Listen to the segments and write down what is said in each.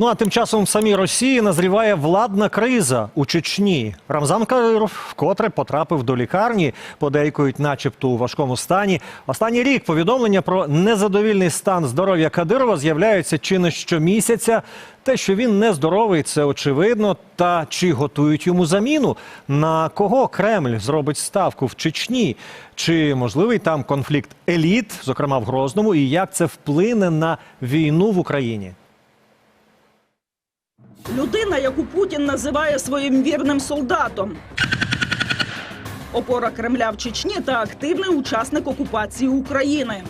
Ну а тим часом в самій Росії назріває владна криза у Чечні. Рамзан Кадиров вкотре потрапив до лікарні, подейкують, начебто у важкому стані. Останній рік повідомлення про незадовільний стан здоров'я Кадирова з'являються чи не щомісяця. Те, що він нездоровий, це очевидно. Та чи готують йому заміну? На кого Кремль зробить ставку в Чечні? Чи можливий там конфлікт еліт, зокрема в Грозному, і як це вплине на війну в Україні? Людина, яку Путін називає своїм вірним солдатом. Опора Кремля в Чечні та активний учасник окупації України.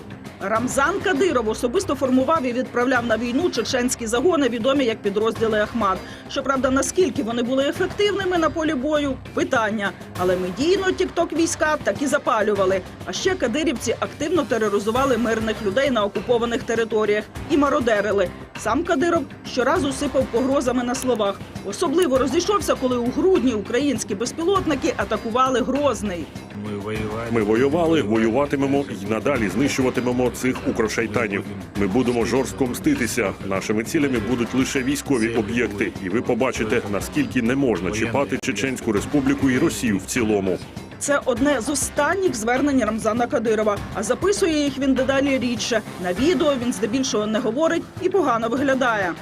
Рамзан Кадиров особисто формував і відправляв на війну чеченські загони, відомі як підрозділи Ахмат. Щоправда, наскільки вони були ефективними на полі бою питання. Але медійно тікток війська так і запалювали. А ще кадирівці активно тероризували мирних людей на окупованих територіях і мародерили. Сам Кадиров щоразу сипав погрозами на словах. Особливо розійшовся, коли у грудні українські безпілотники атакували Грозний. Ми воювали. Ми воювали, воюватимемо і надалі знищуватимемо цих укрошайтанів. Ми будемо жорстко мститися. Нашими цілями будуть лише військові об'єкти, і ви побачите, наскільки не можна чіпати Чеченську республіку і Росію в цілому. Це одне з останніх звернень Рамзана Кадирова. А записує їх він дедалі рідше. На відео він здебільшого не говорить і погано виглядає.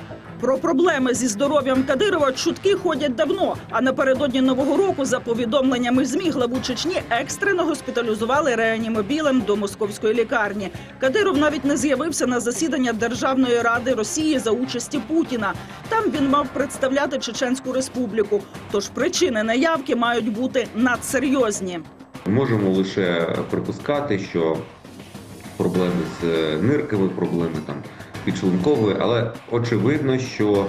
Про проблеми зі здоров'ям Кадирова чутки ходять давно. А напередодні нового року, за повідомленнями змі, главу Чечні екстрено госпіталізували реанімобілем до московської лікарні. Кадиров навіть не з'явився на засідання Державної ради Росії за участі Путіна. Там він мав представляти Чеченську республіку. Тож причини наявки мають бути надсерйозні. Можемо лише припускати, що проблеми з е, нирками, проблеми там підшлункової, але очевидно, що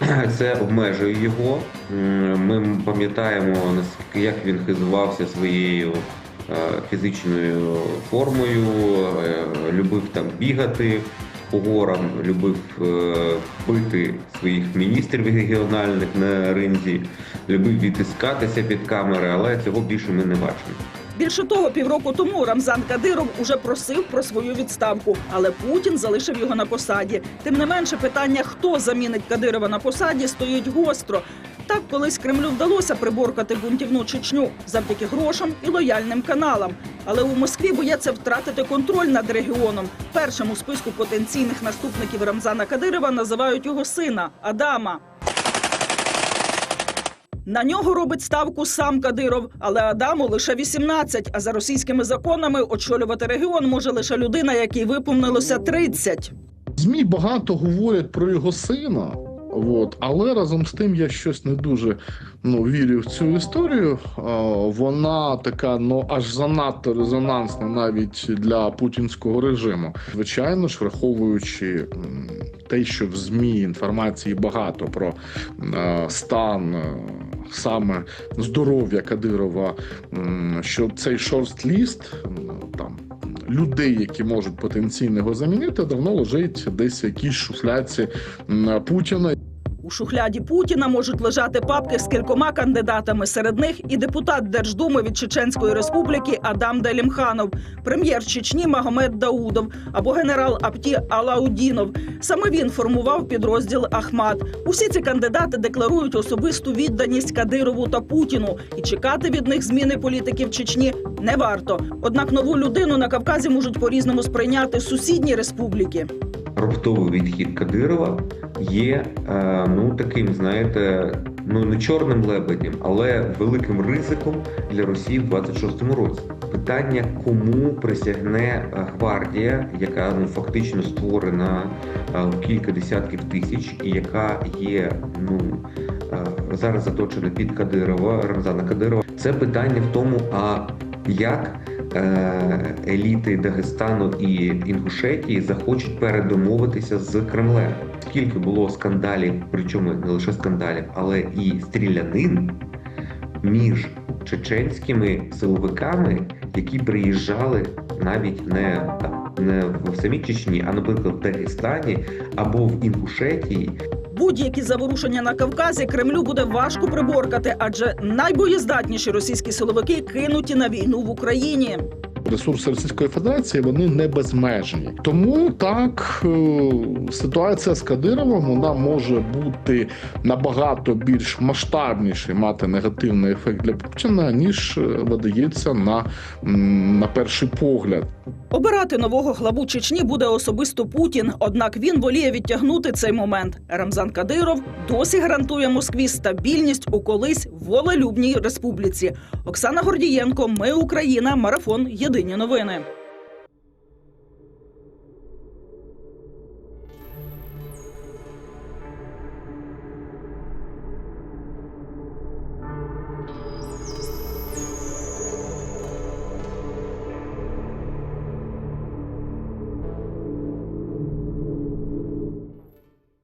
це обмежує його. Ми пам'ятаємо, як він хизувався своєю е, фізичною формою, е, любив там бігати по горам, любив е, бити своїх міністрів регіональних на ринзі, любив відтискатися під камери, але цього більше ми не бачимо. Більше того, півроку тому Рамзан Кадиров уже просив про свою відставку, але Путін залишив його на посаді. Тим не менше, питання, хто замінить Кадирова на посаді, стоїть гостро. Так колись Кремлю вдалося приборкати бунтівну Чечню завдяки грошам і лояльним каналам. Але у Москві бояться втратити контроль над регіоном. Першим у списку потенційних наступників Рамзана Кадирова називають його сина Адама. На нього робить ставку сам Кадиров, але Адаму лише 18, А за російськими законами очолювати регіон може лише людина, якій виповнилося 30. ЗМІ багато говорять про його сина. От, але разом з тим я щось не дуже ну, вірю в цю історію. Вона така, ну аж занадто резонансна навіть для путінського режиму. Звичайно ж, враховуючи те, що в ЗМІ інформації багато про стан саме здоров'я Кадирова, що цей шорст-ліст там людей, які можуть потенційно його замінити, давно лежить десь в якійсь шуфляці Путіна. У шухляді Путіна можуть лежати папки з кількома кандидатами. Серед них і депутат Держдуми від Чеченської республіки Адам Делімханов, прем'єр Чечні Магомед Даудов або генерал Апті Алаудінов. Саме він формував підрозділ Ахмат. Усі ці кандидати декларують особисту відданість Кадирову та Путіну, і чекати від них зміни політики в Чечні не варто. Однак нову людину на Кавказі можуть по-різному сприйняти сусідні республіки. Раптовий відхід Кадирова є е, ну таким, знаєте, ну не чорним лебедем, але великим ризиком для Росії в 26-му році. Питання, кому присягне е, гвардія, яка ну фактично створена е, кілька десятків тисяч, і яка є ну зараз заточена під Кадирова, Рамзана Кадирова. Це питання в тому, а як еліти Дагестану і Інгушетії захочуть передомовитися з Кремлем. Скільки було скандалів, причому не лише скандалів, але і стрілянин між чеченськими силовиками, які приїжджали навіть не там не в самій Чечні, а наприклад в Дагестані або в Інгушетії, Будь-які заворушення на Кавказі Кремлю буде важко приборкати, адже найбоєздатніші російські силовики кинуті на війну в Україні. ресурси Російської Федерації вони не безмежні. Тому так е, ситуація з Кадировим вона може бути набагато більш масштабніший, мати негативний ефект для Путіна, ніж е, видається на, на перший погляд. Обирати нового главу Чечні буде особисто Путін. Однак він воліє відтягнути цей момент. Рамзан Кадиров досі гарантує Москві стабільність у колись волелюбній республіці. Оксана Гордієнко, Ми Україна, марафон. Єдині новини.